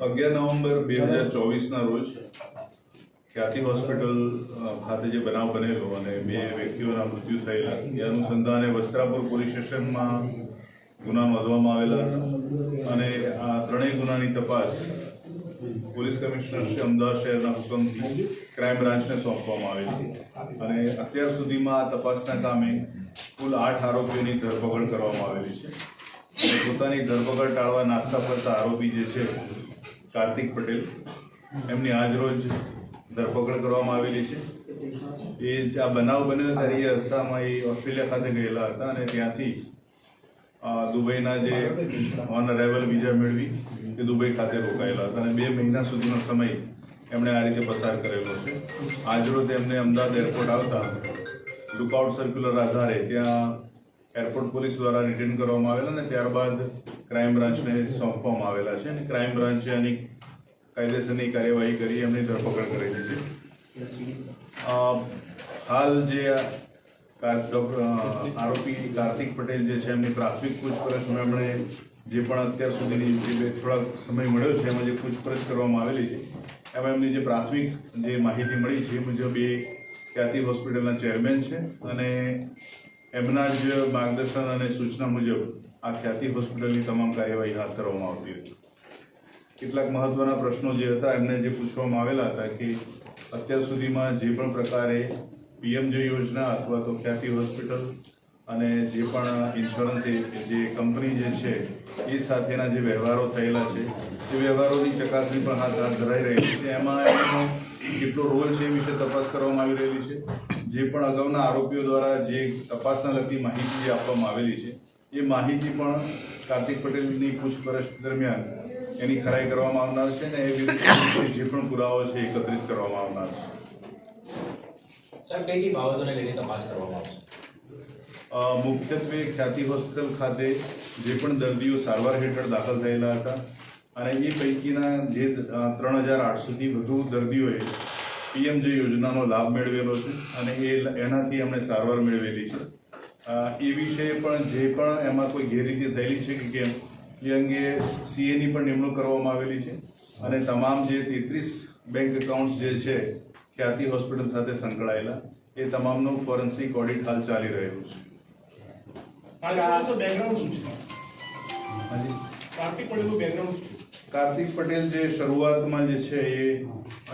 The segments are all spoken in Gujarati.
અગિયાર નવેમ્બર બે હજાર ચોવીસના રોજ ખ્યાતિ હોસ્પિટલ ખાતે જે બનાવ બનેલો અને બે વ્યક્તિઓના મૃત્યુ થયેલા, એ અનુસંધાને વસ્ત્રાપુર પોલીસ સ્ટેશનમાં ગુના નોંધવામાં આવેલા અને આ ત્રણેય ગુનાની તપાસ પોલીસ કમિશનર શ્રી અમદાવાદ શહેરના હુકમથી ક્રાઇમ બ્રાન્ચને સોંપવામાં આવેલી અને અત્યાર સુધીમાં આ તપાસના કામે કુલ આઠ આરોપીઓની ધરપકડ કરવામાં આવેલી છે. પોતાની ધરપકડ ટાળવા નાસ્તા કરતા આરોપી જે છે, કાર્તિક પટેલ, એમની આજરોજ ધરપકડ કરવામાં આવેલી છે. એ આ બનાવ બનેલો ત્યારે એ અરસામાં એ ઓસ્ટ્રેલિયા ખાતે ગયેલા હતા અને ત્યાંથી દુબઈના જે ઓન અરાઇવલ વિઝા મેળવી, એ દુબઈ ખાતે રોકાયેલા હતા અને બે મહિના સુધીનો સમય એમણે આ રીતે પસાર કરેલો છે. આજરોજ એમને અમદાવાદ એરપોર્ટ આવતા લુકઆઉટ સર્ક્યુલર આધારે ત્યાં એરપોર્ટ પોલીસ દ્વારા રિટેન કરવામાં આવેલા અને ત્યારબાદ ક્રાઇમ બ્રાન્ચને સોંપવામાં આવેલા છે અને ક્રાઇમ બ્રાન્ચે આની કાયદેસરની કાર્યવાહી કરી, એમની ધરપકડ કરેલી છે. હાલ જે આરોપી કાર્તિક પટેલ જે છે, એમની પ્રાથમિક પૂછપરછમાં એમણે જે પણ અત્યાર સુધીની જે થોડાક સમય મળ્યો છે, એમાં જે પૂછપરછ કરવામાં આવેલી છે, એમાં એમની જે પ્રાથમિક જે માહિતી મળી છે, એ મુજબ એ ખ્યાતિ હોસ્પિટલના ચેરમેન છે અને એમના જ માર્ગદર્શન અને સૂચના મુજબ આ ખ્યાતિ હોસ્પિટલની તમામ કાર્યવાહી હાથ ધરવામાં આવતી હતી. કેટલાક મહત્વના પ્રશ્નો જે હતા, એમને જે પૂછવામાં આવેલા હતા કે અત્યાર સુધીમાં જે પણ પ્રકારે પીએમજે યોજના અથવા તો ખ્યાતિ હોસ્પિટલ અને જે પણ ઇન્સ્યોરન્સ જે કંપની જે છે, એ સાથેના જે વ્યવહારો થયેલા છે, એ વ્યવહારોની ચકાસણી પણ હાથ હાથ ધરાઈ રહી છે. એમાં એમનો કેટલો રોલ છે એ વિશે તપાસ કરવામાં આવી રહેલી છે. જે પણ અગાઉના આરોપીઓ દ્વારા જે તપાસના લગતી માહિતી જે આપવામાં આવેલી છે એ માહિતી પણ કાર્તિક પટેલની પૂછપરછ દરમિયાન એની ખરાઈ કરવામાં આવનાર છે અને એ વિરુદ્ધ જે પણ પુરાવો છે એકત્રિત કરવામાં આવનાર છે. સાહેબ કઈ કઈ બાબતોને લઈને તપાસ કરવામાં આવશે? મુખ્યત્વે ખ્યાતિ હોસ્પિટલ ખાતે જે પણ દર્દીઓ સારવાર હેઠળ દાખલ થયેલા હતા અને એ પૈકીના જે ત્રણ હજાર આઠસોથી વધુ દર્દીઓએ પીએમજે યોજનાનો લાભ મેળવેલો છે અને એ એનાથી એમણે સારવાર મેળવેલી છે. એ વિશે પણ જે પણ એમાં કોઈ ગેરરીતિ થયેલી છે કે કેમ એ અંગે સીએની પણ નિમણૂક કરવામાં આવેલી છે અને તમામ જે તેત્રીસ બેંક એકાઉન્ટ્સ જે છે ખ્યાતિ હોસ્પિટલ સાથે સંકળાયેલા એ તમામનું ફોરેન્સિક ઓડિટ હાલ ચાલી રહ્યું છે. બેકગ્રાઉન્ડ શું છે હાજી. પડેલું બેકગ્રાઉન્ડ શું છે? કાર્તિક પટેલ જે શરૂઆતમાં જે છે એ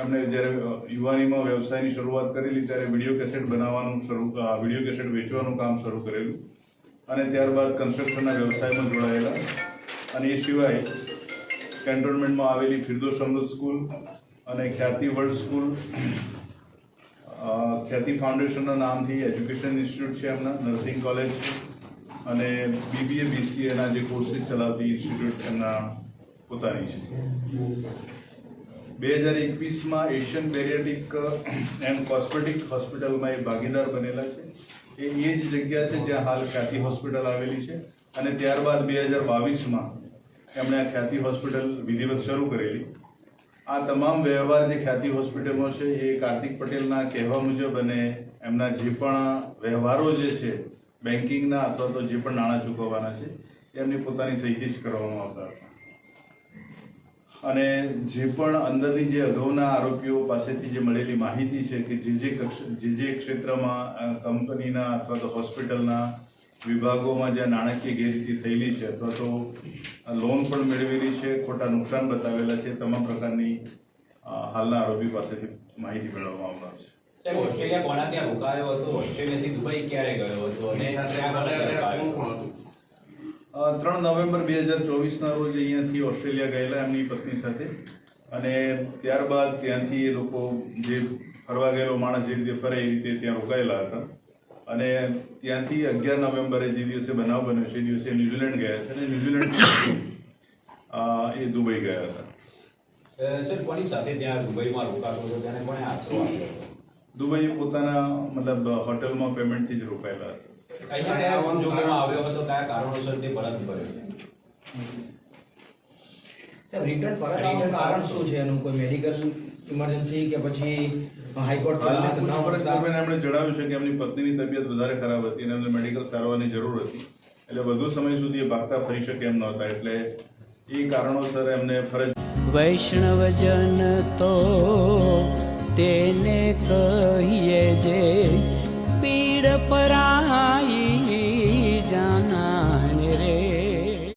એમણે જ્યારે યુવાનીમાં વ્યવસાયની શરૂઆત કરેલી, ત્યારે વીડિયો કેસેટ બનાવવાનું શરૂ વીડિયો કેસેટ વેચવાનું કામ શરૂ કરેલું. અને ત્યારબાદ કન્સ્ટ્રક્શનના વ્યવસાયમાં જોડાયેલા. અને એ સિવાય કેન્ટોનમેન્ટમાં આવેલી ફિરદોસ અમૃત સ્કૂલ અને ખ્યાતિ વર્લ્ડ સ્કૂલ ખ્યાતિ ફાઉન્ડેશનના નામથી એજ્યુકેશન ઇન્સ્ટિટ્યૂટ છે એમના, નર્સિંગ કોલેજ અને બીબીએ બીસીએના જે કોર્સિસ ચલાવતી ઇન્સ્ટિટ્યૂટ એમના પોતાની છે. બે હજાર એકવીસમાં એશિયન બેરિયાટિક એન્ડ કોસ્મેટિક હોસ્પિટલમાં એ ભાગીદાર બનેલા છે. એ એ જ જગ્યા છે જ્યાં હાલ ખ્યાતિ હોસ્પિટલ આવેલી છે અને ત્યારબાદ બે હજાર બાવીસમાં એમણે આ ખ્યાતિ હોસ્પિટલ વિધિવત શરૂ કરેલી. આ તમામ વ્યવહાર જે ખ્યાતિ હોસ્પિટલનો છે એ કાર્તિક પટેલના કહેવા મુજબ અને એમના જે પણ વ્યવહારો જે છે બેન્કિંગના અથવા તો જે પણ નાણાં ચૂકવવાના છે, એમની પોતાની સહીથી જ કરવામાં આવતા હતા. અને જે પણ અંદરની જે અગાઉના આરોપીઓ પાસેથી જે મળેલી માહિતી છે કે જે જે જે જે ક્ષેત્રમાં કંપનીના અથવા તો હોસ્પિટલના વિભાગોમાં જ્યાં નાણાકીય ગેરરીતિ થયેલી છે અથવા તો લોન પણ મેળવેલી છે ખોટા નુકસાન બતાવેલા છે તમામ પ્રકારની હાલના આરોપી પાસેથી માહિતી મેળવવામાં આવનાર છે. સાહેબ ઓસ્ટ્રેલિયા કોના ત્યાં રોકાયો હતો? ઓસ્ટ્રેલિયાથી દુબઈ ક્યારે ગયો હતો? અને ત્યાં ત્રણ નવેમ્બર બે હજાર ચોવીસના રોજ અહીંયાથી ઓસ્ટ્રેલિયા ગયેલા એમની પત્ની સાથે. અને ત્યારબાદ ત્યાંથી એ લોકો જે ફરવા ગયેલો માણસ જે રીતે ફરે એ રીતે ત્યાં રોકાયેલા હતા. અને ત્યાંથી અગિયાર નવેમ્બરે જે દિવસે બનાવ બન્યો છે એ દિવસે ન્યુઝીલેન્ડ ગયા છે. અને ન્યુઝીલેન્ડ એ દુબઈ ગયા હતા. સર કોની સાથે ત્યાં દુબઈમાં રોકાતો હતો તેને કોણે આશરો આપ્યો? હતો દુબઈ પોતાના મતલબ હોટલમાં પેમેન્ટથી જ રોકાયેલા હતા. અહીંયા કયા સંજોગોમાં આવ્યો હતો કયા કારણોસર તે પરત સાહેબ રિટર્ન પરત આવવાનું કારણ શું છે? એનું કોઈ મેડિકલ ઇમરજન્સી કે પછી હાઈકોર્ટ દરમિયાન એમણે જણાવ્યું છે કે એમની પત્નીની તબિયત વધારે ખરાબ હતી અને એમને મેડિકલ સારવારની જરૂર હતી. એટલે વધુ સમય સુધી એ ભાગતા ફરી શકે એમ નહોતા. એટલે એ કારણોસર એમને ફરજ વૈષ્ણવજન તો તેને કહીએ જે पराई